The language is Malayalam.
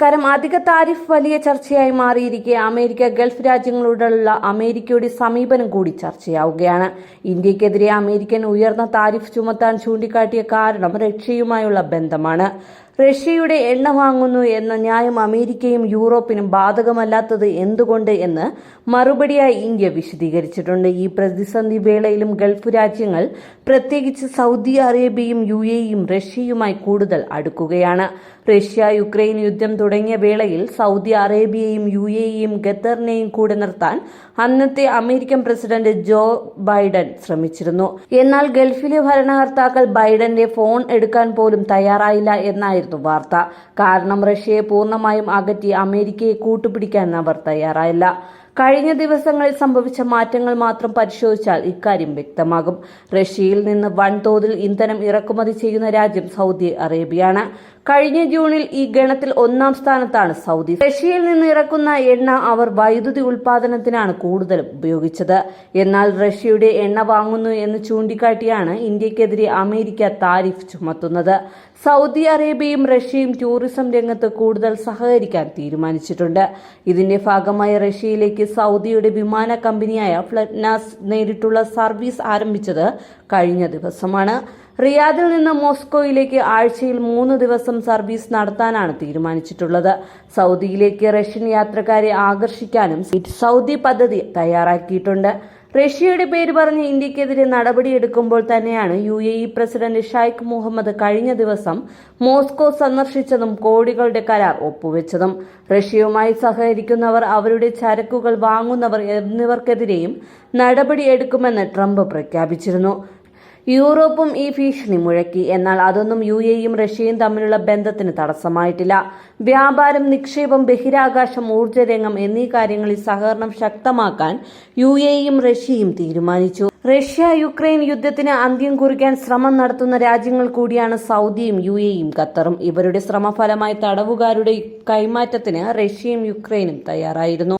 നമസ്കാരം അധിക താരിഫ് വലിയ ചർച്ചയായി മാറിയിരിക്കെ. അമേരിക്ക ഗൾഫ് രാജ്യങ്ങളോടുള്ള അമേരിക്കയുടെ സമീപനം കൂടി ചർച്ചയാവുകയാണ്. ഇന്ത്യക്കെതിരെ അമേരിക്കൻ ഉയർന്ന താരിഫ് ചുമത്താൻ ചൂണ്ടിക്കാട്ടിയ കാരണം റഷ്യയുമായുള്ള ബന്ധമാണ്. റഷ്യയുടെ എണ്ണ വാങ്ങുന്നു എന്ന ന്യായം അമേരിക്കയും യൂറോപ്പിനും ബാധകമല്ലാത്തത് എന്തുകൊണ്ട് എന്ന് മറുപടിയായി ഇന്ത്യ വിശദീകരിച്ചിട്ടുണ്ട്. ഈ പ്രതിസന്ധി വേളയിലും ഗൾഫ് രാജ്യങ്ങൾ പ്രത്യേകിച്ച് സൗദി അറേബ്യയും യു എയും റഷ്യയുമായി കൂടുതൽ അടുക്കുകയാണ്. റഷ്യ യുക്രൈൻ യുദ്ധം തുടങ്ങിയ വേളയിൽ സൗദി അറേബ്യയും യു എയും ഖത്തറിനെയും കൂടെ നിർത്താൻ അന്നത്തെ അമേരിക്കൻ പ്രസിഡന്റ് ജോ ബൈഡൻ ശ്രമിച്ചിരുന്നു. എന്നാൽ ഗൾഫിലെ ഭരണകർത്താക്കൾ ബൈഡന്റെ ഫോൺ എടുക്കാൻ പോലും തയ്യാറായില്ല എന്നായിരുന്നു വാർത്ത. കാരണം റഷ്യയെ പൂർണമായും അകറ്റി അമേരിക്കയെ കൂട്ടുപിടിക്കാൻ അവർ തയ്യാറായില്ല. കഴിഞ്ഞ ദിവസങ്ങളിൽ സംഭവിച്ച മാറ്റങ്ങൾ മാത്രം പരിശോധിച്ചാൽ ഇക്കാര്യം വ്യക്തമാകും. റഷ്യയിൽ നിന്ന് വൻതോതിൽ ഇന്ധനം ഇറക്കുമതി ചെയ്യുന്ന രാജ്യം സൗദി അറേബ്യയാണ്. കഴിഞ്ഞ ജൂണിൽ ഈ ഗണത്തിൽ ഒന്നാം സ്ഥാനത്താണ് സൗദി. റഷ്യയിൽ നിന്ന് ഇറക്കുന്ന എണ്ണ അവർ വൈദ്യുതി ഉൽപാദനത്തിനാണ് കൂടുതലും ഉപയോഗിച്ചത്. എന്നാൽ റഷ്യയുടെ എണ്ണ വാങ്ങുന്നു എന്ന് ചൂണ്ടിക്കാട്ടിയാണ് ഇന്ത്യക്കെതിരെ അമേരിക്ക താരിഫ് ചുമത്തുന്നത്. സൗദി അറേബ്യയും റഷ്യയും ടൂറിസം രംഗത്ത് കൂടുതൽ സഹകരിക്കാൻ തീരുമാനിച്ചിട്ടുണ്ട്. ഇതിന്റെ ഭാഗമായി റഷ്യയിലേക്ക് സൗദിയുടെ വിമാന കമ്പനിയായ ഫ്ലറ്റ്നാസ് നേരിട്ടുള്ള സർവീസ് ആരംഭിച്ചത് കഴിഞ്ഞ ദിവസമാണ്. റിയാദിൽ നിന്ന് മോസ്കോയിലേക്ക് ആഴ്ചയിൽ മൂന്ന് ദിവസം സർവീസ് നടത്താനാണ് തീരുമാനിച്ചിട്ടുള്ളത്. സൗദിയിലേക്ക് റഷ്യൻ യാത്രക്കാരെ ആകർഷിക്കാനും സൗദി പദ്ധതി തയ്യാറാക്കിയിട്ടുണ്ട്. റഷ്യയുടെ പേര് പറഞ്ഞ് ഇന്ത്യക്കെതിരെ നടപടിയെടുക്കുമ്പോൾ തന്നെയാണ് U A E president Sheikh Mohammed കഴിഞ്ഞ ദിവസം മോസ്കോ സന്ദർശിച്ചതും കോടികളുടെ കരാർ ഒപ്പുവെച്ചതും. റഷ്യയുമായി സഹകരിക്കുന്നവർ അവരുടെ ചരക്കുകൾ വാങ്ങുന്നവർ എന്നിവർക്കെതിരെയും നടപടിയെടുക്കുമെന്ന് ട്രംപ് പ്രഖ്യാപിച്ചിരുന്നു. യൂറോപ്പും ഈ ഭീഷണി മുഴക്കി. എന്നാൽ അതൊന്നും യു എയും റഷ്യയും തമ്മിലുള്ള ബന്ധത്തിന് തടസ്സമായിട്ടില്ല. വ്യാപാരം നിക്ഷേപം ബഹിരാകാശം ഊർജരംഗം എന്നീ കാര്യങ്ങളിൽ സഹകരണം ശക്തമാക്കാൻ യു എയും റഷ്യയും തീരുമാനിച്ചു. റഷ്യ യുക്രൈൻ യുദ്ധത്തിന് അന്ത്യം കുറിക്കാൻ ശ്രമം നടത്തുന്ന രാജ്യങ്ങൾ കൂടിയാണ് സൗദിയും യു എയും ഖത്തറും. ഇവരുടെ ശ്രമഫലമായി തടവുകാരുടെ കൈമാറ്റത്തിന് റഷ്യയും യുക്രൈനും തയ്യാറായിരുന്നു.